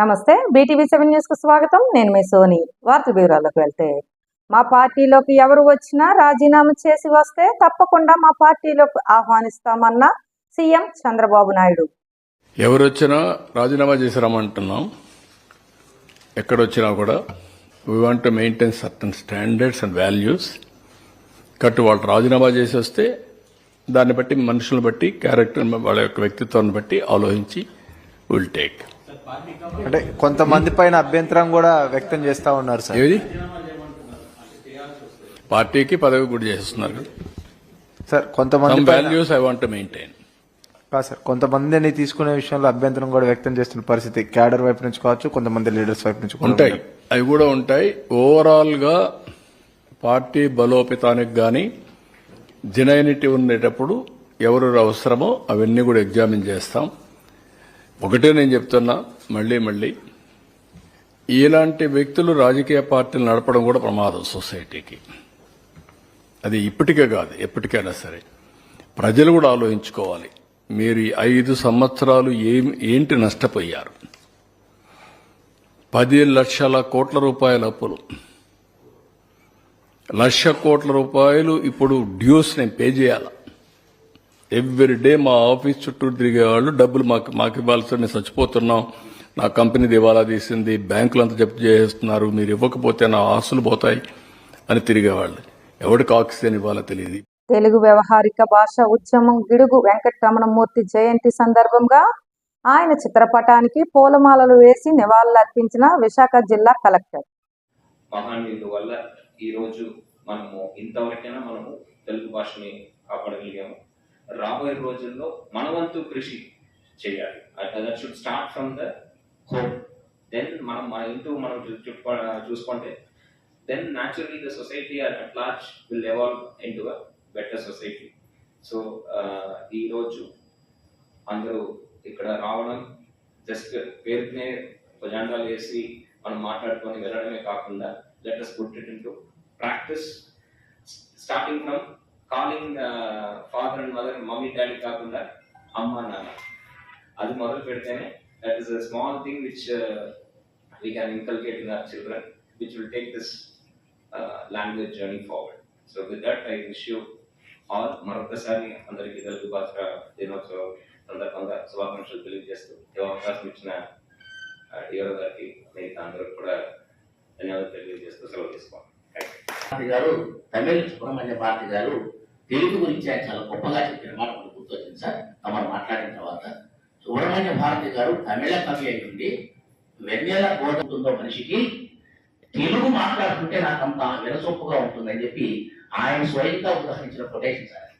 నమస్తే BTV seven న్యూస్కు స్వాగతం. నేను మీ సోని. వార్త వివరాలకు వెళ్తే మా పార్టీలోకి ఎవరు వచ్చినా రాజీనామా చేసి వస్తే తప్పకుండా మా పార్టీలోకి ఆహ్వానిస్తామన్న సీఎం చంద్రబాబు నాయుడు. ఎవరు వచ్చినా రాజీనామా చేసి రమ్మంటున్నాం. ఎక్కడొచ్చినా కూడా we want to maintain certain standards and values కట్టు వాళ్ళు రాజీనామా చేసి వస్తే దాన్ని బట్టి మనుషులను బట్టి క్యారెక్టర్ వాళ్ళ యొక్క వ్యక్తిత్వాన్ని బట్టి ఆలోచించి విల్ టేక్ అంటే కొంతమంది పైన అభ్యంతరం కూడా వ్యక్తం చేస్తా ఉన్నారు సార్. ఏది? పార్టీకి పదవి కూడా చేస్తున్నారు సార్ కొంతమంది values I want to maintain కాదు సార్ కొంతమందిని తీసుకునే విషయంలో అభ్యంతరం కూడా వ్యక్తం చేస్తున్న పరిస్థితి క్యాడర్ వైపు నుంచి కావచ్చు కొంతమంది లీడర్స్ వైపు నుంచి ఉంటాయి. అవి కూడా ఉంటాయి. ఓవరాల్గా పార్టీ బలోపేతానికి గాని జెనైనిటీ ఉండేటప్పుడు ఎవరు అవసరమో అవన్నీ కూడా ఎగ్జామిన్ చేస్తాం. ఒకటే నేను చెప్తున్నా మళ్ళీ మళ్ళీ. ఇలాంటి వ్యక్తులు రాజకీయ పార్టీలు నడపడం కూడా ప్రమాదం సొసైటీకి. అది ఇప్పటికే కాదు ఎప్పటికైనా సరే. ప్రజలు కూడా ఆలోచించుకోవాలి మీరు ఈ ఐదు సంవత్సరాలు ఏం ఏంటి నష్టపోయారు? పది లక్షల కోట్ల రూపాయల అప్పులు. లక్ష కోట్ల రూపాయలు ఇప్పుడు డ్యూస్ నేను పే చేయాలా? ఎవ్రీ డే మా ఆఫీస్ చుట్టూ తిరిగేవాళ్ళు డబ్బులు మాకు మాకు ఇవ్వాల్సి నేను చచ్చిపోతున్నాం. నా కంపెనీ దివాలా తీసింది. బ్యాంకులు అంతా జప్తు చేస్తున్నారు మీరు ఇవ్వకపోతే నా ఆస్తులు పోతాయి అని తిరిగేవాళ్ళు ఎవరికి ఆక్సిజన్ ఇవ్వాలో తెలియదు. తెలుగు వ్యవహారిక భాష ఉద్యమం గిడుగు వెంకటరమణమూర్తి జయంతి సందర్భంగా ఆయన చిత్రపటానికి పూలమాలలు వేసి నివాళులర్పించిన విశాఖ జిల్లా కలెక్టర్. మహానీయుల వల్ల ఈ రోజు మనము ఇంతవరకైనా మనము తెలుగు భాషని కాపాడగలిగాము. రాబోయే రోజుల్లో మనవంతు కృషి చేయాలి. That should start from the home then మనం మన ఇంటూ మనం చూసుకుంటే then naturally the society at large will evolve into a better society so ఈరోజు అందరూ ఇక్కడ రావడం జస్ట్ పేరునే జెండాలు వేసి మనం మాట్లాడుకొని వెళ్ళడమే కాకుండా let us put it into practice starting from calling and mother mummy daddy కాకుండా అమ్మ నాన్న. అది మొదలు పెడితేనే that is a small thing which we can inculcate in our children which will take this language journey forward so with that I wish you all మరొకసారి అందరికీ తెలుగు భాష దినోత్సవం సందర్భంగా శుభాకాంక్షలు తెలియజేస్తూ ఈ అవకాశం ఇచ్చిన uh, డిఆర్ గారికి మిగతా అందరూ కూడా ధన్యవాదాలు తెలియజేస్తూ సెలవు తీసుకోండి గారు తమిళ సుబ్రహ్మణ్య భారతి గారు తెలుగు గురించి ఆయన చాలా గొప్పగా చెప్పిన మాట మనకు గుర్తొచ్చింది సార్. తమరు మాట్లాడిన తర్వాత సుబ్రహ్మణ్య భారతి గారు తమిళ కవి అయి ఉండి వెన్నెల గోధుతుందో మనిషికి తెలుగు మాట్లాడుతుంటే నాకు అంత వినసొప్పుగా ఉంటుందని చెప్పి ఆయన స్వయంగా ఉదాహరించిన కొటేషన్ సార్.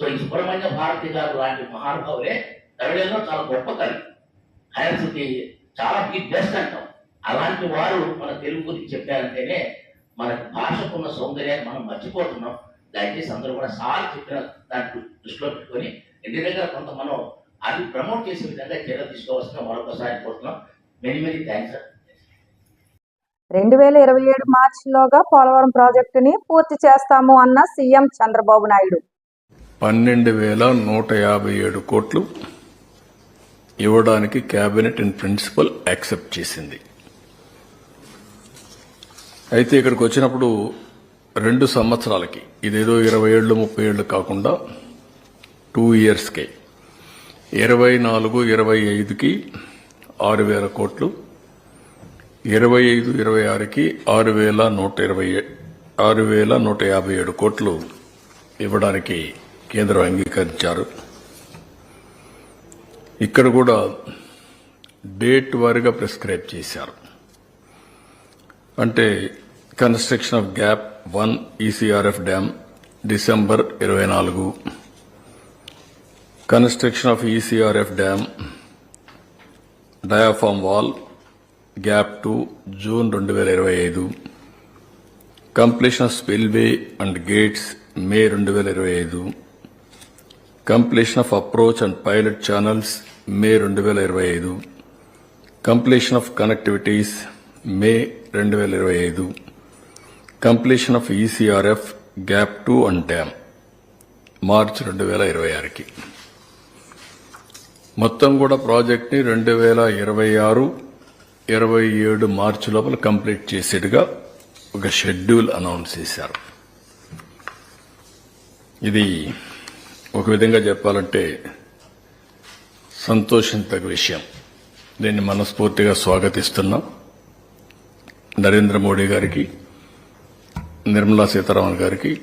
సో ఈ సుబ్రహ్మణ్య భారతి గారు లాంటి మహానుభావులే తమిళంలో చాలా గొప్ప కవి. ఆయనకి చాలా ది బెస్ట్ అంటాం. అలాంటి వారు మన తెలుగు గురించి చెప్పారంటేనే మన భాషకున్న సౌందర్యాన్ని మనం మర్చిపోతున్నాం. దయచేసి అందరూ కూడా సార్ చెప్పిన దాన్ని దృష్టిలో పెట్టుకొని దగ్గర కొంత మనం అది ప్రమోట్ చేసే విధంగా చర్యలు తీసుకోవాల్సిన మరొకసారి కోరుతున్నాం. మెనీ మెనీ థ్యాంక్స్ సార్ రెండు వేల ఇరవై ఏడు మార్చిలోగా పోలవరం ప్రాజెక్టుని పూర్తి చేస్తాము అన్న సీఎం చంద్రబాబు నాయుడు. పన్నెండు వేల నూట యాభై ఏడు కోట్లు ఇవ్వడానికి కేబినెట్ ఇన్ ప్రిన్సిపల్ యాక్సెప్ట్ చేసింది. అయితే ఇక్కడికి వచ్చినప్పుడు రెండు సంవత్సరాలకి ఇదేదో ఇరవై ఏళ్ళు ముప్పై ఏళ్ళు కాకుండా టూ ఇయర్స్కే. ఇరవై నాలుగు ఇరవై ఐదుకి ఆరు వేల కోట్లు ఇరవై ఐదు ఇరవై ఆరుకి ఆరు వేల నూట ఇరవై ఏ- ఆరు వేల నూట యాభై ఏడు కోట్లు ఇవ్వడానికి కేంద్రం అంగీకరించారు. ఇక్కడ కూడా డేట్ వారీగా ప్రిస్క్రైబ్ చేశారు. అంటే construction of gap one ECRF dam December ఇరవై నాలుగు. Construction of ECRF dam diaphragm wall gap two June రెండు వేల ఇరవై ఐదు. Completion of spillway and gates May రెండు వేల ఇరవై ఐదు. Completion of approach and pilot channels May రెండు వేల ఇరవై ఐదు. కంప్లీషన్ ఆఫ్ కనెక్టివిటీస్ మే రెండు వేల ఇరవై ఐదు. Completion of ECRF gap two and dam March రెండు వేల ఇరవై ఆరుకి. మొత్తం కూడా ప్రాజెక్ట్ని రెండు వేల ఇరవై ఆరు ఇరవై ఏడు మార్చి లోపల కంప్లీట్ చేసేట్టుగా ఒక షెడ్యూల్ అనౌన్స్ చేశారు. ఇది ఒక విధంగా చెప్పాలంటే సంతోషించదగ్గ విషయం. దీన్ని మనస్ఫూర్తిగా స్వాగతిస్తున్నాం. నరేంద్ర మోడీ గారికి నిర్మలా సీతారామన్ గారికి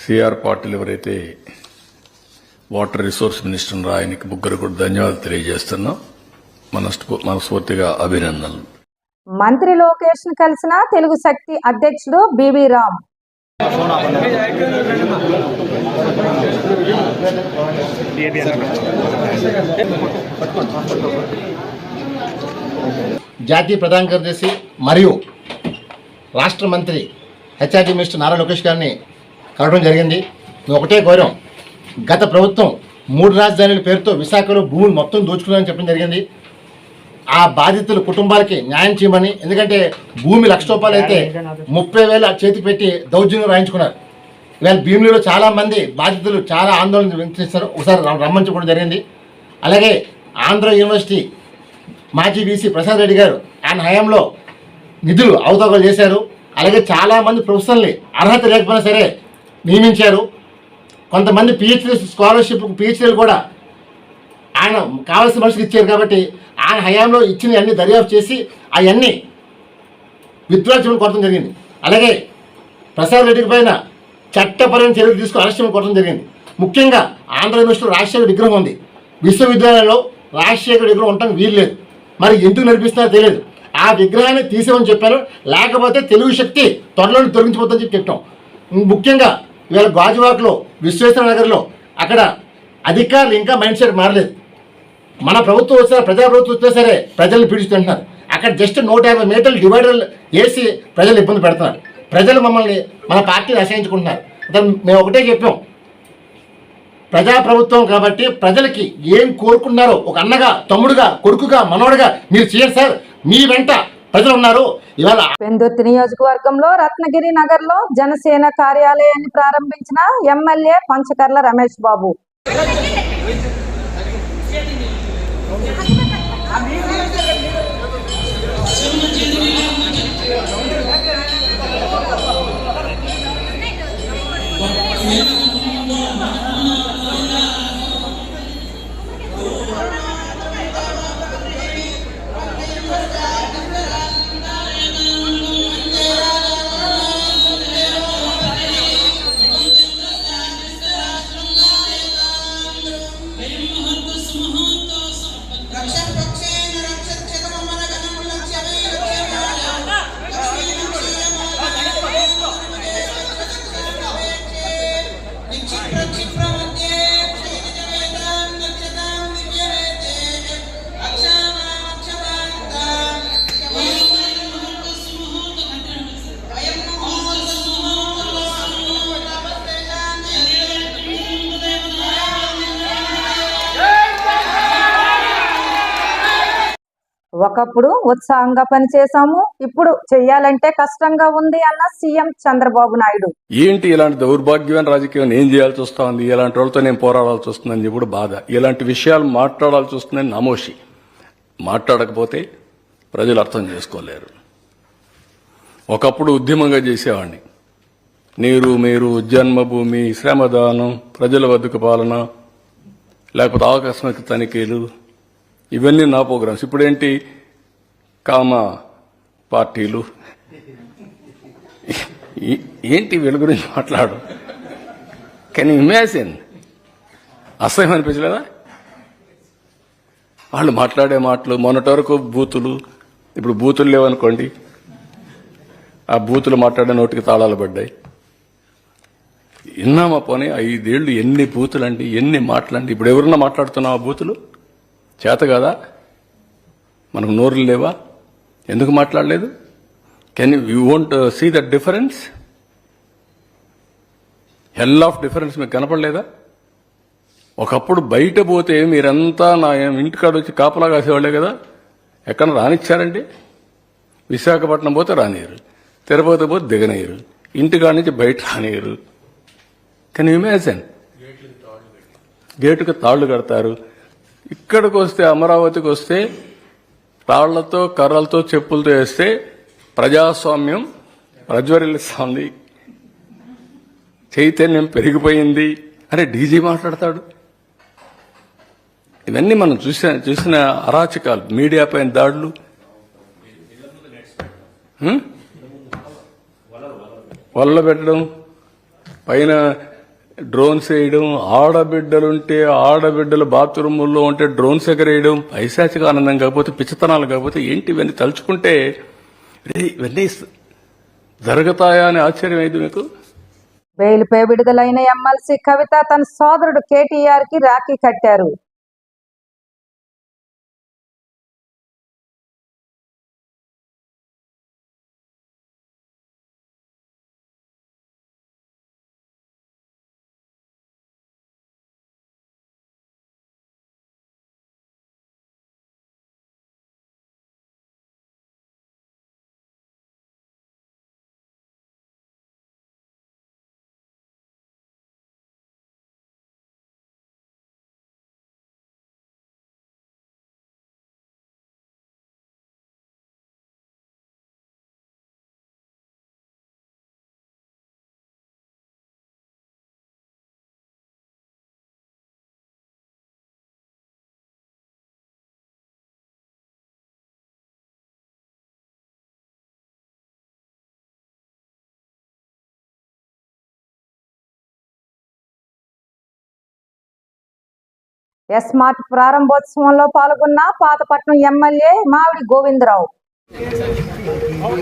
సిఆర్ పాటిల్ ఎవరైతే వాటర్ రిసోర్స్ మినిస్టర్ ఉన్నారో ఆయనకి ముగ్గురు కూడా ధన్యవాదాలు తెలియజేస్తున్నాం. మనస్ఫూ మనస్ఫూర్తిగా అభినందనలు. మంత్రి లోకేష్ను కలిసిన తెలుగు శక్తి అధ్యక్షుడు బివి రామ్. జాతీయ ప్రధాన కార్యదర్శి మరియు రాష్ట్ర మంత్రి హెచ్ఆర్టీ మినిస్టర్ నారా లోకేష్ గారిని కలవడం జరిగింది. ఒకటే గౌరవం. గత ప్రభుత్వం మూడు రాజధానుల పేరుతో విశాఖలో భూములు మొత్తం దోచుకున్నారని చెప్పడం జరిగింది. ఆ బాధితుల కుటుంబాలకి న్యాయం చేయమని ఎందుకంటే భూమి లక్ష రూపాయలు అయితే ముప్పై వేలు చేతి పెట్టి దౌర్జన్యం రాయించుకున్నారు. ఇవాళ భీమిలిలో చాలా మంది బాధితులు చాలా ఆందోళన వ్యక్తిస్తారు ఒకసారి రమ్మించుకోవడం జరిగింది. అలాగే ఆంధ్ర యూనివర్సిటీ మాజీ వీసీ ప్రసాద్ రెడ్డి గారు ఆయన హయాంలో నిధులు అవతవకలు చేశారు. అలాగే చాలామంది ప్రొఫెసర్ని అర్హత లేకపోయినా సరే నియమించారు. కొంతమంది పిహెచ్డీ స్కాలర్షిప్ పిహెచ్డీలు కూడా ఆయన కావాల్సిన మనుషులకు ఇచ్చారు కాబట్టి ఆయన హయాంలో ఇచ్చిన అన్ని దర్యాప్తు చేసి అవన్నీ విత్డ్రా చేయడం కొట్టడం జరిగింది. అలాగే ప్రసాద్ రెడ్డికి పైన చట్టపరమైన చర్యలు తీసుకుని అరెస్ట్ చేయడం కొట్టడం జరిగింది. ముఖ్యంగా ఆంధ్ర యూనివర్సిటీలో రాజశేఖర్ విగ్రహం ఉంది. విశ్వవిద్యాలయంలో రాజశేఖర విగ్రహం ఉండటం వీలు లేదు మరి ఎందుకు నడిపిస్తున్నారో తెలియదు. ఆ విగ్రహాన్ని తీసేమని చెప్పారు. లేకపోతే తెలుగు శక్తి త్వరలో తొలగించిపోతుందని చెప్పి చెప్పాం ముఖ్యంగా ఇవాళ గాజువాక్లో విశ్వేశ్వర నగర్లో అక్కడ అధికారులు ఇంకా మైండ్ సెట్ మారలేదు. మన ప్రభుత్వం వచ్చినా ప్రజా ప్రభుత్వం వచ్చినా సరే ప్రజల్ని పీడిస్తుంటున్నారు అక్కడ జస్ట్ నూట యాభై మీటర్లు డివైడర్లు వేసి ప్రజలు ఇబ్బంది పెడుతున్నారు. ప్రజలు మమ్మల్ని మన పార్టీని ఆశ్రయించుకుంటున్నారు మేము ఒకటే చెప్పాం. ప్రజా ప్రభుత్వం కాబట్టి ప్రజలకి ఏం కోరుకున్నారో ఒక అన్నగా తమ్ముడుగా కొడుకుగా మనోడుగా మీరు చేయండి సార్. మీ వెంట ప్రజలు ఉన్నారు ఇవాళ పెందుర్తి నియోజకవర్గంలో రత్నగిరి నగర్లో జనసేన కార్యాలయాన్ని ప్రారంభించిన ఎమ్మెల్యే పంచకర్ల రమేష్ బాబు. రక్షపక్షేణ ఒకప్పుడు ఉత్సాహంగా పనిచేశాము ఇప్పుడు చెయ్యాలంటే కష్టంగా ఉంది అన్న సీఎం చంద్రబాబు నాయుడు. ఏంటి ఇలాంటి దౌర్భాగ్యమైన రాజకీయం ఏం చేయాల్సి వస్తుంది? ఇలాంటి వాళ్ళతో నేను పోరాడాల్సి వస్తుందని చెప్పుడు బాధ. ఇలాంటి విషయాలు మాట్లాడాల్సి వస్తుందని నమోషి మాట్లాడకపోతే ప్రజలు అర్థం చేసుకోలేరు. ఒకప్పుడు ఉద్యమంగా చేసేవాడిని. నీరు మీరు జన్మభూమి శ్రమదానం ప్రజల వద్దకు పాలన లేకపోతే ఆకస్మిక తనిఖీలు ఇవన్నీ నా ప్రోగ్రామ్స్. ఇప్పుడేంటి? కామ పార్టీలు. ఏంటి వీళ్ళ గురించి మాట్లాడు కానీ ఇమాజిన్ అసహ్యం అనిపించలేదా? వాళ్ళు మాట్లాడే మాటలు మొన్నటి వరకు బూతులు ఇప్పుడు బూతులు లేవనుకోండి ఆ బూతులు మాట్లాడే నోటికి తాళాలు పడ్డాయి. విన్నామా పోనీ ఐదేళ్ళు ఎన్ని బూతులండి ఎన్ని మాటలండి ఇప్పుడు ఎవరన్నా మాట్లాడుతున్నావు ఆ బూతులు? చేత కదా? మనకు నోరులు లేవా? ఎందుకు మాట్లాడలేదు? Can you won't see that difference hell of difference మీకు కనపడలేదా? ఒకప్పుడు బయట పోతే మీరంతా నా ఇంటికాడ వచ్చి కాపలా కాసేవాళ్ళే కదా. ఎక్కడ రానిచ్చారండి? విశాఖపట్నం పోతే రానియరు తిరుపతి పోతే దిగనీయరు ఇంటికాడ నుంచి బయట రానియరు కెన్ ఇమాజిన్ గేటుకు తాళ్ళు కడతారు. ఇక్కడికి వస్తే అమరావతికి వస్తే రాళ్ళతో కర్రలతో చెప్పులతో వేస్తే ప్రజాస్వామ్యం ప్రజ్వరిల్లుస్తోంది. చైతన్యం పెరిగిపోయింది. అని డీజీ మాట్లాడతాడు. ఇవన్నీ మనం చూసిన చూసిన అరాచకాలు. మీడియా పైన దాడులు. వలలు వల్ల పెట్టడం. పైన డ్రోన్స్ వేయడం ఆడబిడ్డలుంటే ఆడబిడ్డలు బాత్రూముల్లో ఉంటే డ్రోన్స్ ఎగరేయడం పైశాచిక ఆనందం కాకపోతే పిచ్చతనాలు కాకపోతే ఏంటి ఇవన్నీ తలుచుకుంటే రే, ఇవన్నీ జరుగుతాయా అని ఆశ్చర్యం అయింది మీకు? బెయిల్పై విడుదలైన ఎమ్మెల్సీ కవిత తన సోదరుడు కేటీఆర్కి రాఖీ కట్టారు. ఎస్మార్ట్ ప్రారంభోత్సవంలో పాల్గొన్న పాతపట్నం ఎమ్మెల్యే మావిడి గోవిందరావు. ఓం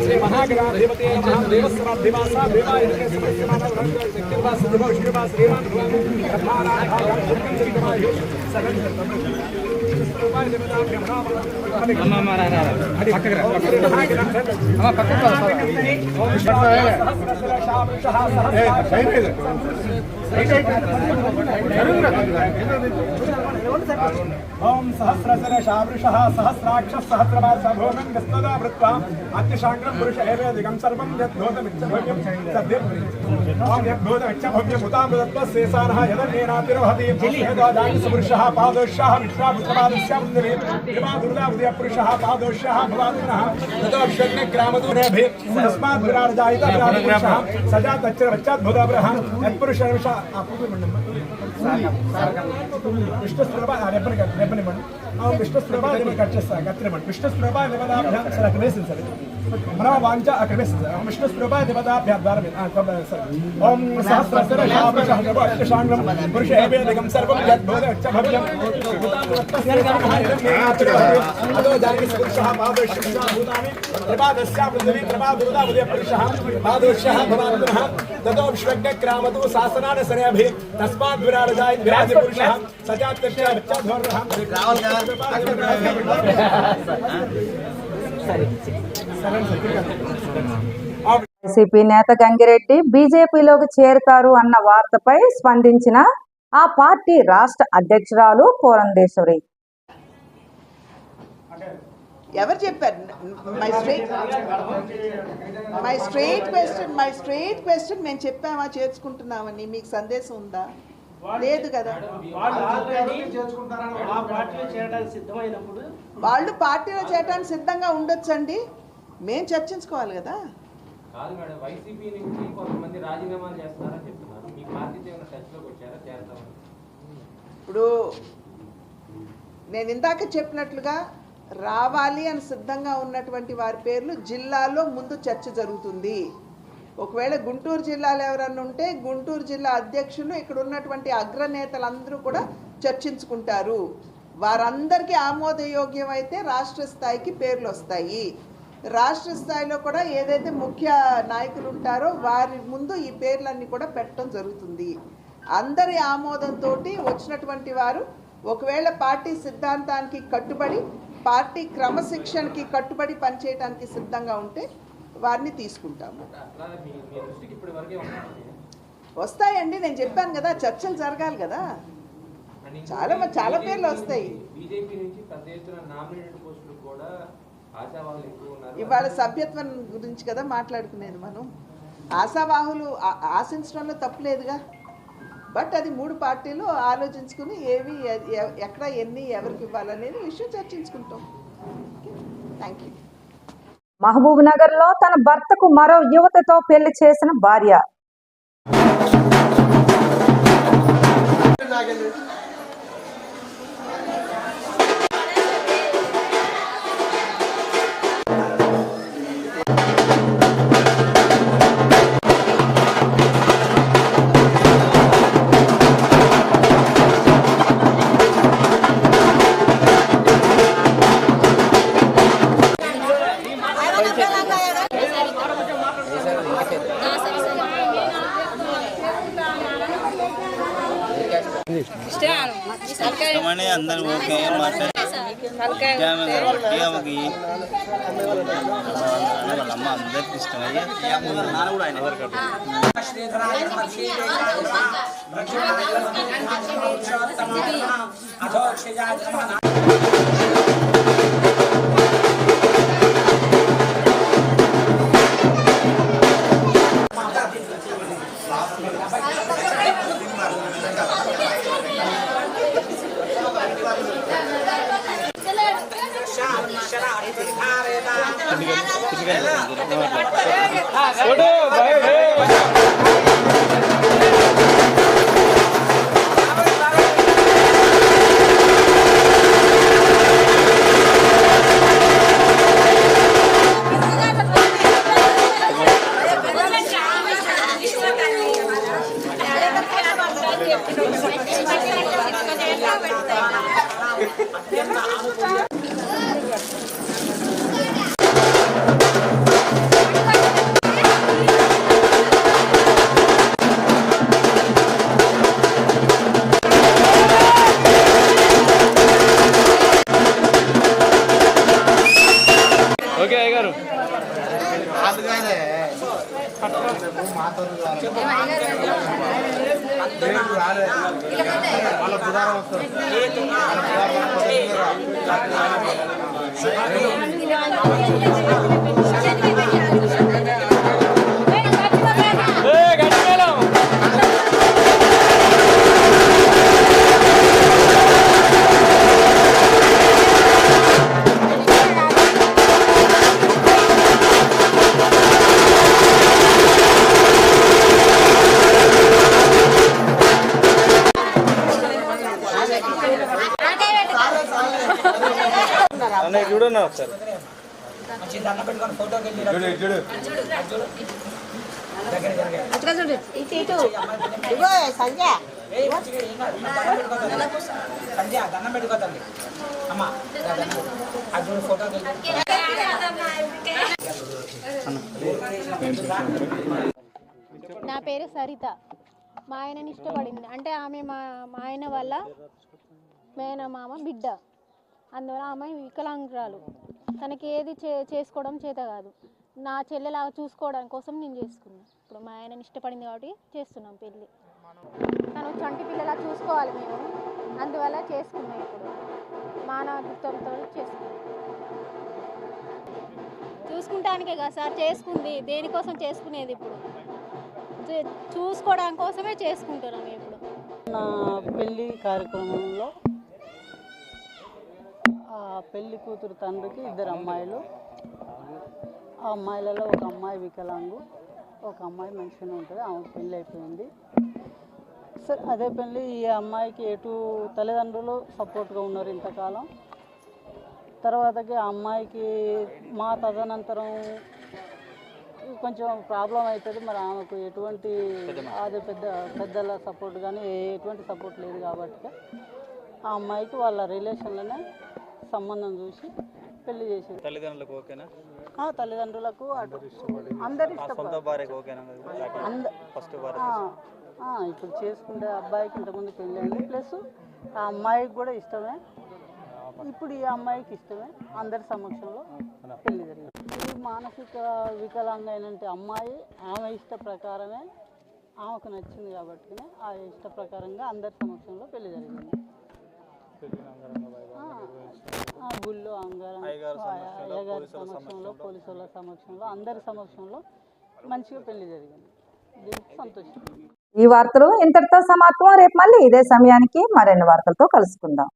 ॐ सहस्रशिरशावृषः सहस्राक्षः सहस्रवासभोगं गस्तदा भृत्वा अत्यशाङ्क्रं पुरुष एव दिगं सर्वं यद्भूतमिच्छभव्यं सद्यं यद्भूतमिच्छभव्यमुतां दत्त्वा शेषानः यदनेनातिरवहतिपुरुषः पादोषः विश्वापुत्रपादस्यान्दुर्गाबुधयपुरुषः पादोषः भवादिनः ततोक्षग्रामदूरेभि तस्माद्विराजायितः सजा तच्चरवच्चाद्भुताब्रः यत्पुरुष దుర్గా ఉదయ పురుషः పాదోష్యాः अहं विष्णुस्प्रभा कक्षस्य अग्रे विष्णुस्प्रभा देवताभ्यां सर अग्रे सर मम वाञ्चा अग्रे सर अहं विष्णुस्प्रभा देवताभ्यां द्वारम् सर ॐ सहस्रसरशाङ्गं पुरुष एवेदकं सर्वं यद्भोदक्षभव्यं भूतानि प्रभादस्या पृथिवी प्रभादुरुदा उदयपुरुषः पादोष्यः भवान् पुनः ततो विष्वग्रामतो शासनानसरेभिः तस्माद्विराजाय विराजपुरुषः सजात्यर्चः रावलः వైసీపీ నేత గంగిరెడ్డి బీజేపీలోకి చేరుతారు అన్న వార్తపై స్పందించిన ఆ పార్టీ రాష్ట్ర అధ్యక్షురాలు కోరందేశ్వరి. ఎవరు చెప్పారు? My straight my straight question my straight question మేము చెప్పామా చేర్చుకుంటున్నామని? మీకు సందేశం ఉందా? లేదు కదా. వాళ్ళు పార్టీలో చేయడానికి సిద్ధంగా ఉండొచ్చండి. మేము చర్చించుకోవాలి కదా. కాదు మేడం వైసీపీ నుంచి కొంతమంది రాజీనామాలు చేస్తున్నారని చెప్తున్నారు. మీ పార్టీతో ఏమైనా టచ్లోకి వచ్చారా? చేస్తామని ఇప్పుడు నేను ఇందాక చెప్పినట్లుగా రావాలి అని సిద్ధంగా ఉన్నటువంటి వారి పేర్లు జిల్లాలో ముందు చర్చ జరుగుతుంది. ఒకవేళ గుంటూరు జిల్లాలో ఎవరన్నా ఉంటే గుంటూరు జిల్లా అధ్యక్షులు ఇక్కడ ఉన్నటువంటి అగ్రనేతలందరూ కూడా చర్చించుకుంటారు. వారందరికీ ఆమోదయోగ్యం అయితే రాష్ట్ర స్థాయికి పేర్లు వస్తాయి. రాష్ట్ర స్థాయిలో కూడా ఏదైతే ముఖ్య నాయకులు ఉంటారో వారి ముందు ఈ పేర్లన్నీ కూడా పెట్టడం జరుగుతుంది. అందరి ఆమోదంతో వచ్చినటువంటి వారు ఒకవేళ పార్టీ సిద్ధాంతానికి కట్టుబడి పార్టీ క్రమశిక్షణకి కట్టుబడి పనిచేయడానికి సిద్ధంగా ఉంటే వారిని తీసుకుంటాము. వస్తాయండి. నేను చెప్పాను కదా చర్చలు జరగాలి కదా. చాలా చాలా పేర్లు వస్తాయి. ఇవాళ సభ్యత్వం గురించి కదా మాట్లాడుకునేది మనం. ఆశావాహులు ఆశించడంలో తప్పులేదుగా బట్ అది మూడు పార్టీలు ఆలోచించుకుని ఏవి ఎక్కడ ఎన్ని ఎవరికి ఇవ్వాలనేది విషయం చర్చించుకుంటాం. థ్యాంక్ యూ మహబూబ్ నగర్లో తన భర్తకు మరో యువతతో పెళ్ళి చేసిన భార్య. ఇష్టమని అందరూ ఓకే మాట్లాడి ఆమెకి వాళ్ళ అమ్మ అందరికి ఫోటో చూడన్నా ఒకసారి. నా పేరు సరిత. మా ఆయనని ఇష్టపడింది. అంటే ఆమె మా మా ఆయన వల్ల మేనమామ బిడ్డ. అందువల్ల ఆమె వికలాంగురాలు. తనకి ఏది చే చేసుకోవడం చేత కాదు. నా చెల్లెలాగా చూసుకోవడం కోసం నేను చేసుకున్నాను ఇప్పుడు మా ఆయనని ఇష్టపడింది కాబట్టి చేస్తున్నాం పెళ్ళి. తను చంటి పిల్లలా చూసుకోవాలి మేము. అందువల్ల చేసుకున్నాం ఇప్పుడు. మానవత్వంతో చేసుకున్నాం. చూసుకుంటానికే కదా సార్ చేసుకుంది. దేనికోసం చేసుకునేది ఇప్పుడు? చూసుకోవడం కోసమే చేసుకుంటున్నాం ఇప్పుడు. నా పెళ్ళి కార్యక్రమంలో పెళ్ళి కూతురు తండ్రికి ఇద్దరు అమ్మాయిలు. ఆ అమ్మాయిలలో ఒక అమ్మాయి వికలాంగు ఒక అమ్మాయి మంచిగానే ఉంటుంది ఆమె పెళ్ళి అయిపోయింది. సరే అదే పెళ్ళి ఈ అమ్మాయికి ఎటు తల్లిదండ్రులు సపోర్ట్గా ఉన్నారు ఇంతకాలం. తర్వాతకి ఆ అమ్మాయికి మా తదనంతరం కొంచెం ప్రాబ్లం అవుతుంది మరి ఆమెకు ఎటువంటి అదే పెద్ద పెద్దల సపోర్ట్ కానీ ఎటువంటి సపోర్ట్ లేదు కాబట్టి ఆ అమ్మాయికి వాళ్ళ రిలేషన్లోనే సంబంధం చూసి పెళ్ళి చేసేది తల్లిదండ్రులకు ఓకేనా? తల్లిదండ్రులకు అటు అందరు ఇష్టపడతారు భార్యకు ఓకేనా? అంద ఫస్ట్ ఇప్పుడు చేసుకుంటే అబ్బాయికి ఇంతకుముందు పెళ్ళి అయింది. ప్లస్ ఆ అమ్మాయికి కూడా ఇష్టమే. ఇప్పుడు ఈ అమ్మాయికి ఇష్టమే. అందరి సమక్షంలో పెళ్ళి జరిగింది. ఈ మానసిక వికలాంగైనంటే అమ్మాయి ఆమె ఇష్ట ప్రకారమే ఆమెకు నచ్చింది కాబట్టి ఆ ఇష్ట ప్రకారంగా అందరి సమక్షంలో పెళ్ళి జరిగింది. గుళ్ళో అంగారం అయ్యగారి సమక్షంలో. పోలీసుల సమక్షంలో అందరి సమక్షంలో మంచిగా పెళ్ళి జరిగింది. దీనికి సంతోషం. ఈ వార్తలు ఇంతటితో సమాప్తం. రేపు మళ్ళీ ఇదే సమయానికి మరిన్ని వార్తలతో కలుసుకుందాం.